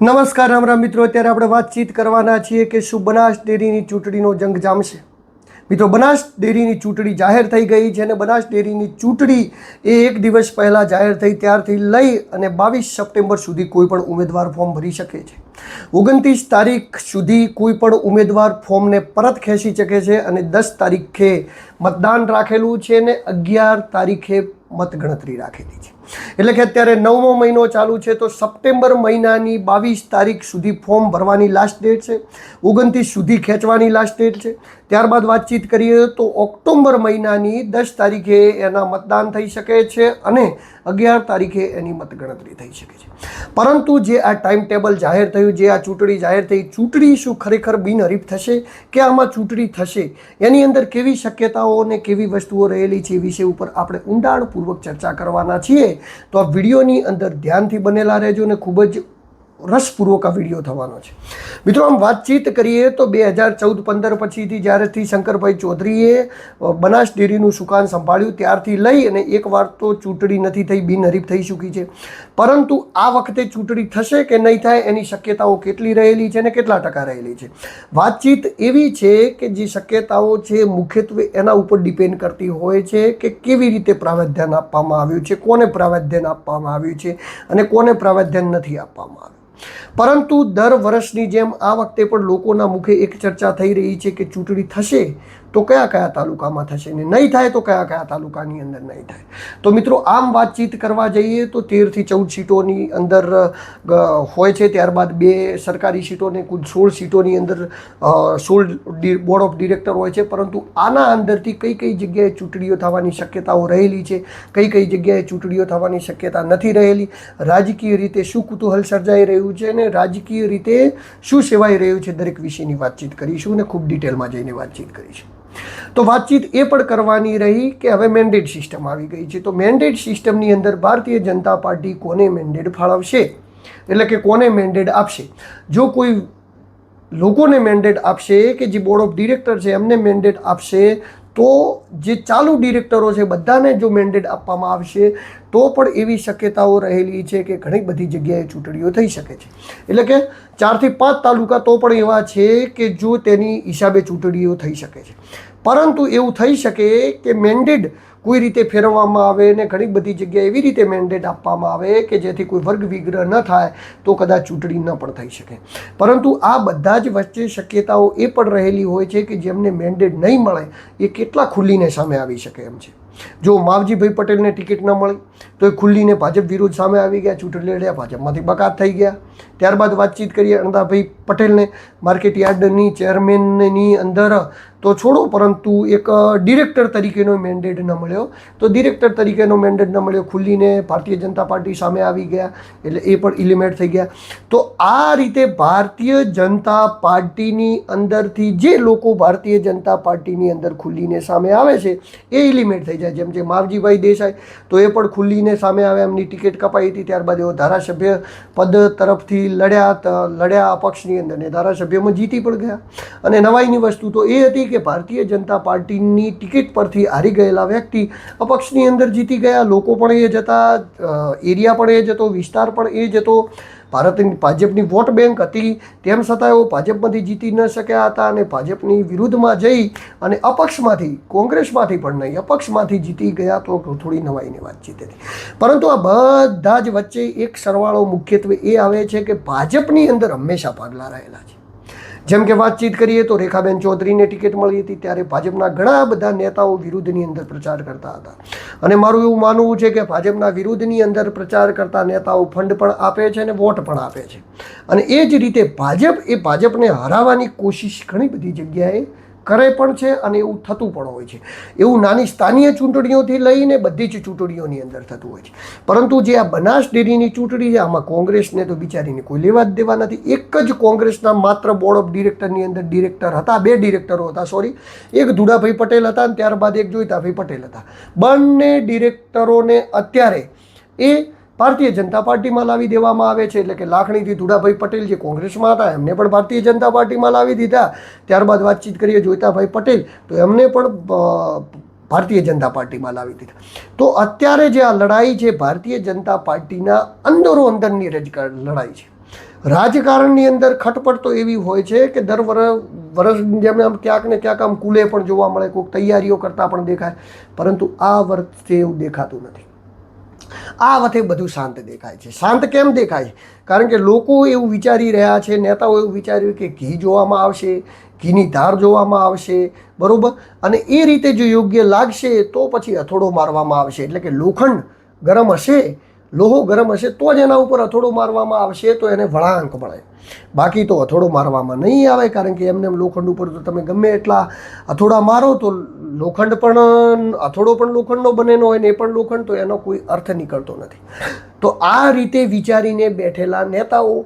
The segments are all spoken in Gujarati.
નમસ્કાર, રામ મિત્રો. અત્યારે આપણે વાતચીત કરવાના છીએ કે શું બનાસ ડેરીની ચૂંટણીનો જંગ જામશે. મિત્રો, બનાસ ડેરીની ચૂંટણી જાહેર થઈ ગઈ છે અને બનાસ ડેરીની ચૂંટણી એ એક દિવસ પહેલાં જાહેર થઈ ત્યારથી લઈ અને બાવીસ સપ્ટેમ્બર સુધી કોઈ પણ ઉમેદવાર ફોર્મ ભરી શકે છે. ઓગણત્રીસ તારીખ સુધી કોઈ પણ ઉમેદવાર ફોર્મને પરત ખેંચી શકે છે અને દસ તારીખે મતદાન રાખેલું છે અને અગિયાર તારીખે મતગણતરી રાખેલી છે. એટલે કે અત્યારે નવમો મહિનો ચાલુ છે તો સપ્ટેમ્બર મહિનાની બાવીસ તારીખ સુધી ફોર્મ ભરવાની લાસ્ટ ડેટ છે. ઓગણત્રીસ સુધી ખેંચવાની લાસ્ટ ડેટ છે. ત્યારબાદ વાતચીત કરીએ તો ઓક્ટોબર મહિનાની દસ તારીખે એના મતદાન થઈ શકે છે અને અગિયાર તારીખે એની મતગણતરી થઈ શકે છે. પરંતુ જે આ ટાઈમ ટેબલ જાહેર થયું જે આ ચૂંટણી જાહેર થઈ. ચૂંટણી શું ખરેખર બિનહરીફ થશે કે આમાં ચૂંટણી થશે? એની અંદર કેવી શક્યતાઓ અને કેવી વસ્તુઓ રહેલી છે એ વિષય ઉપર આપણે ઊંડાણપૂર્વક ચર્ચા કરવાના છીએ. તો આ વિડીયોની અંદર ધ્યાનથી બનેલા રહેજો અને ખૂબ જ રસપૂર્વક આ વીડિયો થવાનો છે. મિત્રો, આમ વાતચીત કરીએ તો બે હજાર ચૌદ પંદર પછીથી જ્યારેથી શંકરભાઈ ચૌધરીએ બનાસ ડેરીનું સુકાન સંભાળ્યું ત્યારથી લઈ અને એક વાર તો ચૂંટણી નથી થઈ, બિનહરીફ થઈ ચૂકી છે. પરંતુ આ વખતે ચૂંટણી થશે કે નહીં થાય એની શક્યતાઓ કેટલી રહેલી છે અને કેટલા ટકા રહેલી છે? વાતચીત એવી છે કે જે શક્યતાઓ છે મુખ્યત્વે એના ઉપર ડિપેન્ડ કરતી હોય છે કે કેવી રીતે પ્રાવધાન આપવામાં આવ્યું છે, કોને પ્રાવધાન આપવામાં આવ્યું છે અને કોને પ્રાવધાન નથી આપવામાં આવ્યું. પરંતુ દર વર્ષની જેમ આ વખતે પણ લોકોના મુખે એક ચર્ચા થઈ રહી છે કે ચૂંટણી થશે તો કયા કયા તાલુકામાં થશે ને નહીં થાય તો કયા કયા તાલુકાની અંદર નહીં થાય. તો મિત્રો, આમ વાતચીત કરવા જઈએ તો તેરથી ચૌદ સીટોની અંદર હોય છે. ત્યારબાદ બે સરકારી સીટોને કુલ સોળ સીટોની અંદર સોળ બોર્ડ ઓફ ડિરેક્ટર હોય છે. પરંતુ આના અંદરથી કઈ કઈ જગ્યાએ ચૂંટણીઓ થવાની શક્યતાઓ રહેલી છે? કઈ કઈ જગ્યાએ ચૂંટણીઓ થવાની શક્યતા નથી રહેલી? રાજકીય રીતે શું કુતૂહલ સર્જાઈ રહ્યું છે અને રાજકીય રીતે શું સેવાઈ રહ્યું છે? દરેક વિષયની વાતચીત કરીશું અને ખૂબ ડિટેલમાં જઈને વાતચીત કરીશું. તો વાતચીત એ પણ કરવાની રહી કે હવે મેન્ડેટ સિસ્ટમ આવી ગઈ છે. તો મેન્ડેટ સિસ્ટમની અંદર ભારતીય જનતા પાર્ટી કોને મેન્ડેટ ફાળવશે? એટલે કે કોને મેન્ડેટ આપશે? જો કોઈ લોકોને મેન્ડેટ આપશે કે જે બોર્ડ ઓફ ડિરેક્ટર છે, એમને મેન્ડેટ આપશે, તો જે ચાલુ ડિરેક્ટરો છે, બધાને જો મેન્ડેટ આપવામાં આવશે, તો પણ એવી શક્યતાઓ રહેલી છે કે ઘણી બધી જગ્યાએ ચૂંટણીઓ થઈ શકે છે. એટલે કે ચારથી પાંચ તાલુકા તો પણ એવા છે કે જો તેની હિસાબે ચૂંટણીઓ થઈ શકે છે. પરંતુ એવું થઈ શકે કે મેન્ડેટ કોઈ રીતે ફેરવવામાં આવે ને ઘણી બધી જગ્યાએ એવી રીતે મેન્ડેટ આપવામાં આવે કે જેથી કોઈ વર્ગ વિગ્રહ ન થાય, તો કદાચ ચૂંટણી ન પણ થઈ શકે. પરંતુ આ બધા જ વચ્ચે શક્યતાઓ એ પણ રહેલી હોય છે કે જેમને મેન્ડેટ નહીં મળે, એ કેટલા ખુલ્લીને સામે આવી શકે એમ છે. જો માવજીભાઈ પટેલને ટિકિટ ન મળી તો એ ખુલ્લીને ભાજપ વિરુદ્ધ સામે આવી ગયા, ચૂંટણી લડ્યા, ભાજપમાંથી બકાત થઈ ગયા. ત્યારબાદ વાતચીત કરીએ અણદાભાઈ પટેલને, માર્કેટ યાર્ડની ચેરમેનની અંદર. તો છોડો, પરંતુ એક ડિરેક્ટર તરીકેનો મેન્ડેટ ન મળ્યો. તો ડિરેક્ટર તરીકેનો મેન્ડેટ ન મળ્યો, ખુલ્લીને ભારતીય જનતા પાર્ટી સામે આવી ગયા, એટલે એ પણ ઇલિમેટ થઈ ગયા. તો આ રીતે ભારતીય જનતા પાર્ટીની અંદરથી જે લોકો ભારતીય જનતા પાર્ટીની અંદર ખુલ્લીને સામે આવે છે, એ ઇલિમેટ થઈ જાય જેમ કે માવજીભાઈ દેસાઈ, તો એ પણ ખુલ્લીને સામે આવે એમની ટિકિટ કપાઈ હતી. ત્યારબાદ એઓ ધારાસભ્ય પદ તરફથી લડ્યા લડ્યા અપક્ષની અંદર. ને ધારાસભ્યમાં જીતી પણ ગયા. અને નવાઈની વસ્તુ તો એ હતી કે ભારતીય જનતા પાર્ટીની ટિકિટ પરથી હારી ગયેલા વ્યક્તિ અપક્ષની અંદર જીતી ગયા. લોકો પણ એ જતા એરિયા પણ એ જતો વિસ્તાર પણ એ જતો ભારતની ભાજપની વોટ બેંક હતી, તેમ છતાં એઓ ભાજપમાંથી જીતી ન શક્યા હતા અને ભાજપની વિરુદ્ધમાં જઈ અને અપક્ષમાંથી, કોંગ્રેસમાંથી પણ નહીં, અપક્ષમાંથી જીતી ગયા તો થોડી નવાઈની વાતચીત હતી પરંતુ આ બધા જ વચ્ચે એક સરવાળો મુખ્યત્વે એ આવે છે કે ભાજપની અંદર હંમેશા ભાગલા રહેલા છે. જેમ કે વાતચીત કરીએ તો રેખાબેન ચૌધરીને ટિકિટ મળી હતી ત્યારે ભાજપના ઘણા બધા નેતાઓ વિરુદ્ધની અંદર પ્રચાર કરતા હતા. અને મારું એવું માનવું છે કે ભાજપના વિરુદ્ધની અંદર પ્રચાર કરતા નેતાઓ ફંડ પણ આપે છે અને વોટ પણ આપે છે. અને એ જ રીતે ભાજપ એ ભાજપને હરાવવાની કોશિશ ઘણી બધી જગ્યાએ કરે પણ છે અને એવું થતું પણ હોય છે. એવું નાની સ્થાનીય ચૂંટણીઓથી લઈને બધી જ ચૂંટણીઓની અંદર થતું હોય છે. પરંતુ જે આ બનાસ ડેરીની ચૂંટણી છે, આમાં કોંગ્રેસને તો બિચારીને કોઈ લેવા જ દેવા નથી. એક જ કોંગ્રેસના માત્ર બોર્ડ ઓફ ડિરેક્ટરની અંદર ડિરેક્ટર હતા, બે ડિરેક્ટરો હતા સોરી એક ધુડાભાઈ પટેલ હતા અને ત્યારબાદ એક જોઈતાભાઈ પટેલ હતા. બંને ડિરેક્ટરોને અત્યારે એ ભારતીય જનતા પાર્ટીમાં લાવી દેવામાં આવે છે એટલે કે લાખણીથી ધુડાભાઈ પટેલ જે કોંગ્રેસમાં હતા, એમને પણ ભારતીય જનતા પાર્ટીમાં લાવી દીધા. ત્યારબાદ વાતચીત કરીએ જોઈતાભાઈ પટેલ, તો એમને પણ ભારતીય જનતા પાર્ટીમાં લાવી દીધા. તો અત્યારે જે આ લડાઈ છે, ભારતીય જનતા પાર્ટીના અંદરો અંદરની લડાઈ છે. રાજકારણની અંદર ખટપટ તો એવી હોય છે કે દર વર્ષ જેમ આમ ક્યાંક ને ક્યાંક આમ કુલે પણ જોવા મળે, કોઈક તૈયારીઓ કરતાં પણ દેખાય, પરંતુ આ વર્ષે એવું દેખાતું નથી. આ વખતે બધું શાંત દેખાય છે. શાંત કેમ દેખાય? કારણ કે લોકો એવું વિચારી રહ્યા છે, નેતાઓ એવું વિચાર્યું કે ઘી જોવામાં આવશે, ઘીની ધાર જોવામાં આવશે, બરાબર? અને એ રીતે જો યોગ્ય લાગશે તો પછી હથોડો મારવામાં આવશે. એટલે કે લોખંડ ગરમ હશે લોહો ગરમ હશે તો જ એના ઉપર હથોડો મારવામાં આવશે, તો એને વળાંક મળે. બાકી તો હથોડો મારવામાં નહીં આવે, કારણ કે એમને લોખંડ ઉપર તો તમે ગમે એટલા હથોડા મારો તો લોખંડ પણ હથોડો પણ લોખંડનો બનેલો હોય ને એ પણ લોખંડ, તો એનો કોઈ અર્થ નીકળતો નથી. તો આ રીતે વિચારીને બેઠેલા નેતાઓ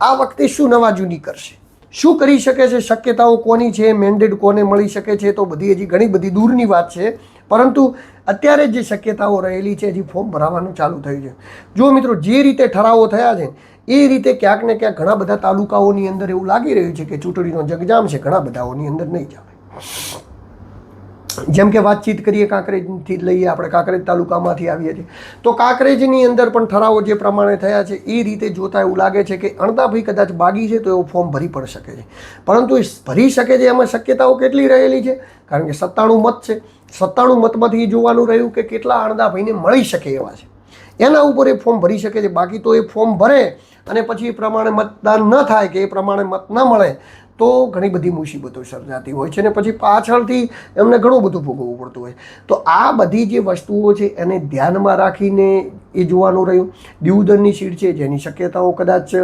આ વખતે શું નવા જૂની કરશે? શું કરી શકે છે? શક્યતાઓ કોની છે? મેન્ડેટ કોને મળી શકે છે? તો બધી હજી ઘણી બધી દૂરની વાત છે. પરંતુ અત્યારે જે શક્યતાઓ રહેલી છે હજી ફોર્મ ભરાવાનું ચાલુ થયું છે, જો મિત્રો જે રીતે ઠરાવો થયા છે, એ રીતે ક્યાંક ને ક્યાંક ઘણા બધા તાલુકાઓની અંદર એવું લાગી રહ્યું છે કે ચૂંટણીનો જગજામ છે, ઘણા બધાઓની અંદર નહીં જામે જેમ કે વાતચીત કરીએ કાંકરેજથી લઈએ, આપણે કાંકરેજ તાલુકામાંથી આવીએ છીએ. તો કાંકરેજની અંદર પણ ઠરાવો જે પ્રમાણે થયા છે, એ રીતે જોતા એવું લાગે છે કે અણતાભાઈ કદાચ બાગી છે, તો એવો ફોર્મ ભરી પણ શકે છે. પરંતુ એ ભરી શકે છે, એમાં શક્યતાઓ કેટલી રહેલી છે? કારણ કે સત્તાણું મત છે. સત્તાણું મતમાંથી એ જોવાનું રહ્યું કે કેટલા અણદાભાઈને મળી શકે એવા છે. એના ઉપર એ ફોર્મ ભરી શકે છે. બાકી તો એ ફોર્મ ભરે અને પછી એ પ્રમાણે મતદાન ન થાય કે એ પ્રમાણે મત ન મળે, તો ઘણી બધી મુસીબતો સર્જાતી હોય છે અને પછી પાછળથી એમને ઘણું બધું ભોગવવું પડતું હોય. તો આ બધી જે વસ્તુઓ છે એને ધ્યાનમાં રાખીને એ જોવાનું રહ્યું. દ્યુદનની સીટ છે, જેની શક્યતાઓ કદાચ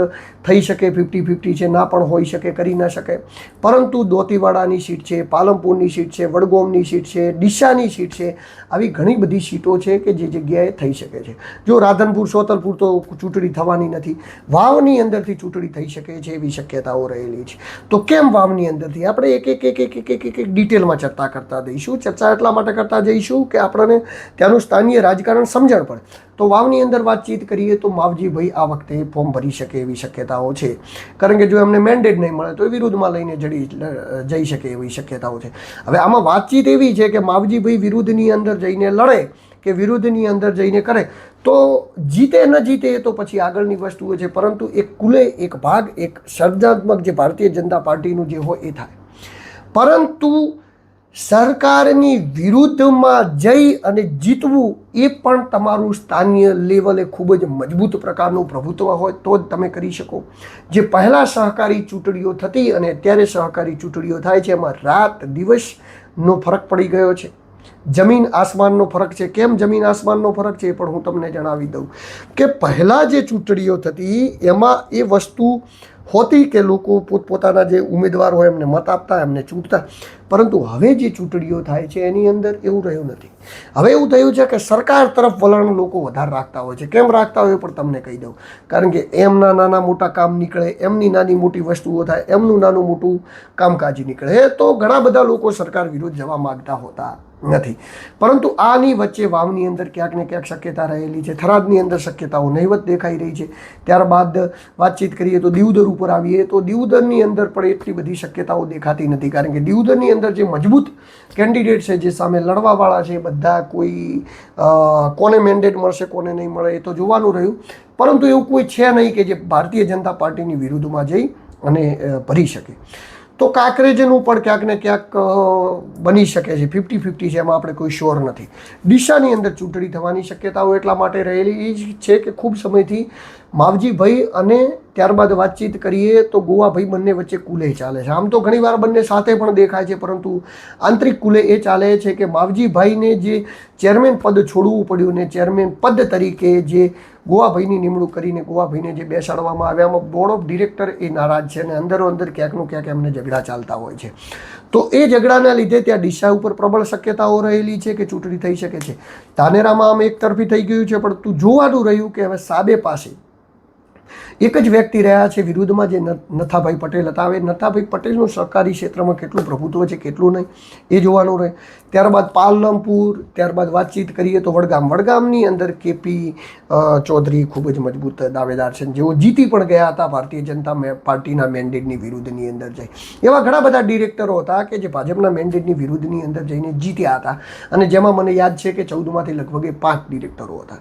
થઈ શકે ફિફ્ટી ફિફ્ટી છે, ના પણ હોઈ શકે, કરી ના શકે. પરંતુ દોતીવાડાની સીટ છે પાલમપુરની સીટ છે, વડગોમની સીટ છે, ડીસાની સીટ છે, આવી ઘણી બધી સીટો છે કે જે જગ્યાએ થઈ શકે છે. જો રાધનપુર, સોતલપુર તો ચૂંટણી થવાની નથી. વાવની અંદરથી ચૂંટણી થઈ શકે છે એવી શક્યતાઓ રહેલી છે. તો કેમ વાવની અંદરથી? આપણે એક એક એક એક એક એક એક એક ડિટેલમાં ચર્ચા કરતા જઈશું. ચર્ચા એટલા માટે કરતા જઈશું કે આપણને ત્યાંનું સ્થાનીય રાજકારણ સમજણ પડે. તો વાવની અંદર વાતચીત કરીએ તો માવજીભાઈ આ વખતે ફોર્મ ભરી શકે એવી શક્યતાઓ છે. કારણ કે જો એમને મેન્ડેટ નહીં મળે તો એ વિરુદ્ધમાં લઈને જડી જઈ શકે એવી શક્યતાઓ છે. હવે આમાં વાતચીત એવી છે કે માવજીભાઈ વિરુદ્ધની અંદર જઈને લડે કે વિરુદ્ધની અંદર જઈને કરે, તો જીતે ન જીતે એ તો પછી આગળની વસ્તુઓ છે. પરંતુ એક કુલે, એક ભાગ, એક સર્જનાત્મક જે ભારતીય જનતા પાર્ટીનું જે હોય એ થાય. પરંતુ સરકારની વિરુદ્ધમાં જઈ અને જીતવું એ પણ તમારું સ્થાનીય લેવલે ખૂબ જ મજબૂત પ્રકારનું પ્રભુત્વ હોય તો જ તમે કરી શકો. જે પહેલાં સહકારી ચૂંટણીઓ થતી અને અત્યારે સહકારી ચૂંટણીઓ થાય છે, એમાં રાત દિવસનો ફરક પડી ગયો છે. જમીન આસમાનનો ફરક છે. કેમ જમીન આસમાનનો ફરક છે એ પણ હું તમને જણાવી દઉં કે પહેલાં જે ચૂંટણીઓ થતી, એમાં એ વસ્તુ હોતી કે લોકો પોતપોતાના જે ઉમેદવાર હોય એમને મત આપતા, એમને ચૂંટતા. પરંતુ હવે જે ચૂંટણીઓ થાય છે, એની અંદર એવું રહ્યું નથી. હવે એવું થયું છે કે સરકાર તરફ વલણ લોકો વધારે રાખતા હોય છે. કેમ રાખતા હોય પણ તમને કહી દઉં. કારણ કે એમના નાના મોટા કામ નીકળે, એમની નાની મોટી વસ્તુઓ થાય, એમનું નાનું મોટું કામકાજ નીકળે, તો ઘણા બધા લોકો સરકાર વિરુદ્ધ જવા માગતા હોતા. નથી. પરંતુ આની વચ્ચે વાવની અંદર ક્યાંક ને ક્યાંક શક્યતા રહેલી છે. થરાદની અંદર શક્યતાઓ નહીવત દેખાઈ રહી છે. ત્યારબાદ વાતચીત કરીએ તો દિવદર ઉપર આવીએ તો દિવદરની અંદર પણ એટલી બધી શક્યતાઓ દેખાતી નથી. કારણ કે દિવદરની અંદર જે મજબૂત કેન્ડિડેટ છે, જે સામે લડવાવાળા છે, બધા કોઈ કોને મેન્ડેટ મળશે, કોને નહીં મળે એ તો જોવાનું રહ્યું. પરંતુ એવું કોઈ છે નહીં કે જે ભારતીય જનતા પાર્ટીની વિરુદ્ધમાં જઈ અને ભરી શકે. તો કાંકરેજનું પણ ક્યાંક ને ક્યાંક બની શકે છે. ફિફ્ટી ફિફ્ટી છે એમાં આપણે કોઈ શ્યોર નથી. દિશાની અંદર ચૂંટણી થવાની શક્યતાઓ એટલા માટે રહેલી એ જ છે કે ખૂબ સમયથી માવજીભાઈ અને ત્યારબાદ વાતચીત કરીએ તો ગોવાભાઈ બંને વચ્ચે કુલે ચાલે છે. આમ તો ઘણીવાર બંને સાથે પણ દેખાય છે, પરંતુ આંતરિક કુલે એ ચાલે છે કે માવજીભાઈને જે ચેરમેન પદ છોડવું પડ્યું ને ચેરમેન પદ તરીકે જે ગોવાભાઈની નિમણૂક કરીને ગોવાભાઈને જે બેસાડવામાં આવ્યા એમાં બોર્ડ ઓફ ડિરેક્ટર એ નારાજ છે અને અંદરો અંદર ક્યાંકનું ક્યાંક એમને ઝઘડા ચાલતા હોય છે. તો એ ઝઘડાના લીધે ત્યાં ડીસા ઉપર પ્રબળ શક્યતાઓ રહેલી છે કે ચૂંટણી થઈ શકે છે? ધાનેરામાં આમ એક તરફી થઈ ગયું છે, પણ તું જોવાનું રહ્યું કે હવે સાબે પાસે એક જ વ્યક્તિ રહ્યા છે વિરુદ્ધમાં જે નથાભાઈ પટેલ હતા. હવે નથાભાઈ પટેલનું સહકારી ક્ષેત્રમાં કેટલું પ્રભુત્વ છે, કેટલું નહીં, એ જોવાનું રહે. ત્યારબાદ પાલનપુર, ત્યારબાદ વાતચીત કરીએ તો વડગામ. વડગામની અંદર કેપી ચૌધરી ખૂબ જ મજબૂત દાવેદાર છે. જેઓ જીતી પણ ગયા હતા, ભારતીય જનતા પાર્ટીના મેન્ડેટની વિરુદ્ધની અંદર જઈ. એવા ઘણા બધા ડિરેક્ટરો હતા કે જે ભાજપના મેન્ડેટની વિરુદ્ધની અંદર જઈને જીત્યા હતા. અને જેમાં મને યાદ છે કે ચૌદમાંથી લગભગ પાંચ ડિરેક્ટરો હતા.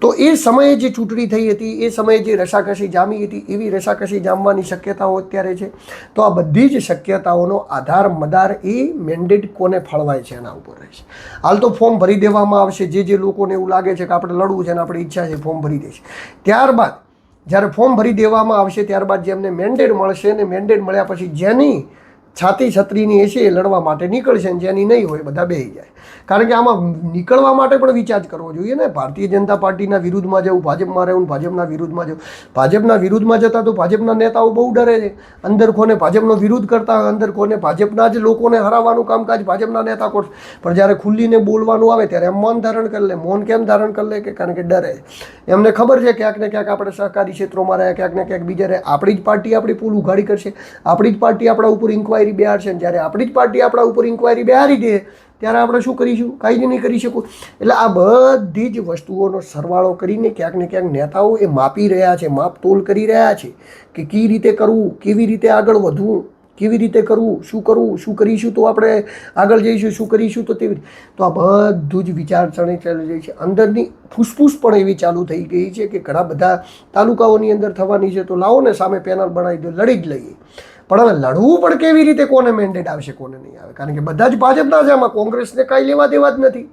તો એ સમયે જે ચૂંટણી થઈ હતી, એ સમયે જે રસા રસાકસી જામી હતી એવી રસાકસી જામવાની શક્યતાઓ અત્યારે છે. તો આ બધી જ શક્યતાઓનો આધાર મદાર એ મેન્ડેટ કોને ફળવાય છે એના ઉપર રહેશે. હાલ તો ફોર્મ ભરી દેવામાં આવશે. જે જે લોકોને એવું લાગે છે કે આપણે લડવું છે અને આપણી ઈચ્છા છે ફોર્મ ભરી દેશે. ત્યારબાદ જ્યારે ફોર્મ ભરી દેવામાં આવશે, ત્યારબાદ જેમને મેન્ડેટ મળશે અને મેન્ડેટ મળ્યા પછી જેની છાતી છત્રીની હશે એ લડવા માટે નીકળશે જેની નહીં હોય બધા બેહી જાય. કારણ કે આમાં નીકળવા માટે પણ વિચાર કરવો જોઈએ ને. ભારતીય જનતા પાર્ટીના વિરુદ્ધમાં જવું ભાજપમાં રહેવું ભાજપના વિરુદ્ધમાં જવું. ભાજપના વિરુદ્ધમાં જતા તો ભાજપના નેતાઓ બહુ ડરે છે. અંદર કોને ભાજપનો વિરોધ કરતા અંદર કોને ભાજપના જ લોકોને હરાવવાનું કામકાજ ભાજપના નેતા કરશે પણ જ્યારે ખુલ્લીને બોલવાનું આવે ત્યારે એમ મૌન ધારણ કરી લે. મૌન કેમ ધારણ કરી લે કે? કારણ કે ડરે એમને ખબર છે ક્યાંક ને ક્યાંક આપણે સહકારી ક્ષેત્રોમાં રહ્યા, ક્યાંક ને ક્યાંક બીજા રહે આપણી જ પાર્ટી આપણી પુલ ઉઘાડી કરશે. આપણી જ પાર્ટી આપણા ઉપર ઇન્કવાયરી બેહાડશે અને જ્યારે આપણી જ પાર્ટી આપણા ઉપર ઇન્કવાયરી બિહારી દે ત્યારે આપણે શું કરીશું? કાંઈ જ નહીં કરી શકું. એટલે આ બધી જ વસ્તુઓનો સરવાળો કરીને ક્યાંક ને ક્યાંક નેતાઓ એ માપી રહ્યા છે માપતોલ કરી રહ્યા છે કે કઈ રીતે કરવું, કેવી રીતે આગળ વધવું, કેવી રીતે કરવું, શું કરવું, શું કરીશું તો આપણે આગળ જઈશું, શું કરીશું તો તેવી તો આ બધું જ વિચારસરણી ચાલી રહી છે. અંદરની ફૂસફૂસ પણ એવી ચાલુ થઈ ગઈ છે કે ઘણા બધા તાલુકાઓની અંદર થવાની છે. તો લાવો ને સામે પેનલ બનાવી દો, લડી જ લઈએ. પણ હવે લડવું પણ કેવી રીતે કોને મેન્ડેટ આવશે, કોને નહીં આવે? કારણ કે બધા જ ભાજપના છે, આમાં કોંગ્રેસને કાંઈ લેવા દેવા જ નથી.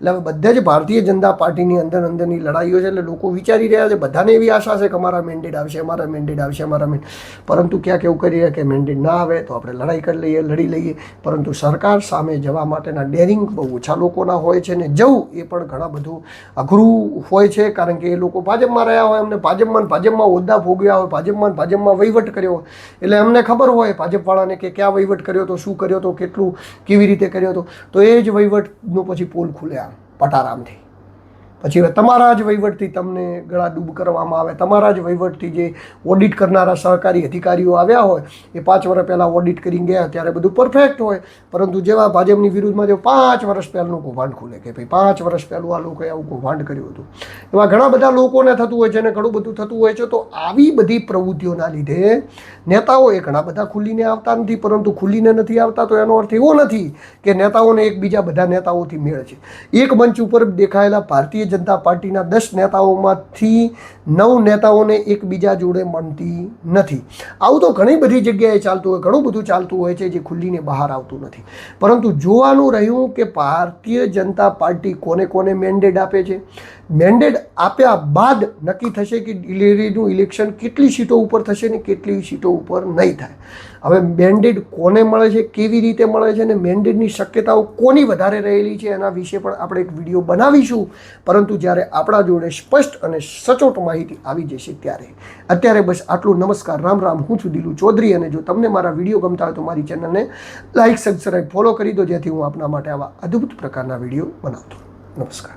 એટલે હવે બધા જ ભારતીય જનતા પાર્ટીની અંદર અંદરની લડાઈઓ છે એટલે લોકો વિચારી રહ્યા છે, બધાને એવી આશા છે કે અમારા મેન્ડેટ આવશે, અમારા મેન્ડેટ આવશે, અમારા મેન્ડેટ પરંતુ ક્યાંક એવું કરી રહ્યા કે મેન્ડેટ ના આવે તો આપણે લડાઈ કરી લઈએ, લડી લઈએ. પરંતુ સરકાર સામે જવા માટેના ડેરિંગ બહુ ઓછા લોકોના હોય છે ને જવું એ પણ ઘણા બધું અઘરું હોય છે, કારણ કે એ લોકો ભાજપમાં રહ્યા હોય, એમને ભાજપમાં ભાજપમાં હોદ્દા ભોગવ્યા હોય, ભાજપમાં ભાજપમાં વહીવટ કર્યો હોય. એટલે એમને ખબર હોય ભાજપવાળાને કે ક્યાં વહીવટ કર્યો હતો શું કર્યો હતો કેટલું કેવી રીતે કર્યો હતો તો એ જ વહીવટનો પછી પોલ ખુલે આમ. પટારામથી. પછી હવે તમારા જ વહીવટથી તમને ગળા ડૂબ કરવામાં આવે. તમારા જ વહીવટથી જે ઓડિટ કરનારા સહકારી અધિકારીઓ આવ્યા હોય, એ પાંચ વર્ષ પહેલાં ઓડિટ કરી ગયા ત્યારે બધું પરફેક્ટ હોય. પરંતુ જેવા ભાજપની વિરુદ્ધમાં જે પાંચ વર્ષ પહેલાંનું કૌભાંડ ખુલે કે ભાઈ પાંચ વર્ષ પહેલું આ લોકોએ આવું કૌભાંડ કર્યું હતું. એવા ઘણા બધા લોકોને થતું હોય છે અને ઘણું બધું થતું હોય છે, તો આવી બધી પ્રવૃત્તિઓના લીધે નેતાઓ એ ઘણા બધા ખુલીને આવતા નથી, પરંતુ ખુલીને નથી આવતા, તો એનો અર્થ એવો નથી કે નેતાઓને એકબીજા બધા નેતાઓથી મેળ છે. એક મંચ ઉપર દેખાયેલા ભારતીય જનતા પાર્ટીના દસ નેતાઓમાંથી નવ નેતાઓને એકબીજા જોડે મળતી નથી. આવું તો ઘણી બધી જગ્યાએ ચાલતું હોય, ઘણું બધું ચાલતું હોય છે જે ખુલ્લીને બહાર આવતું નથી. પરંતુ જોવાનું રહ્યું કે ભારતીય જનતા પાર્ટી કોને કોને મેન્ડેટ આપે છે? મેન્ડેટ આપ્યા બાદ નક્કી થશે કે ડિલિવરીનું ઇલેક્શન કેટલી સીટો ઉપર થશે ને કેટલી સીટો ઉપર નહીં થાય. હવે મેન્ડેટ કોને મળે છે, કેવી રીતે મળે છે અને મેન્ડેટની શક્યતાઓ કોની વધારે રહેલી છે એના વિશે પણ આપણે એક વીડિયો બનાવીશું. પરંતુ જ્યારે આપણા જોડે સ્પષ્ટ અને સચોટ માહિતી આવી જશે ત્યારે. અત્યારે બસ આટલું. નમસ્કાર. રામ રામ. હું છું દિલુ ચૌધરી અને જો તમને મારા વીડિયો ગમતા હોય તો મારી ચેનલને લાઇક સબસ્ક્રાઈબ ફોલો કરી દો, જેથી હું આપના માટે આવા અદ્ભુત પ્રકારના વીડિયો બનાવતો નમસ્કાર.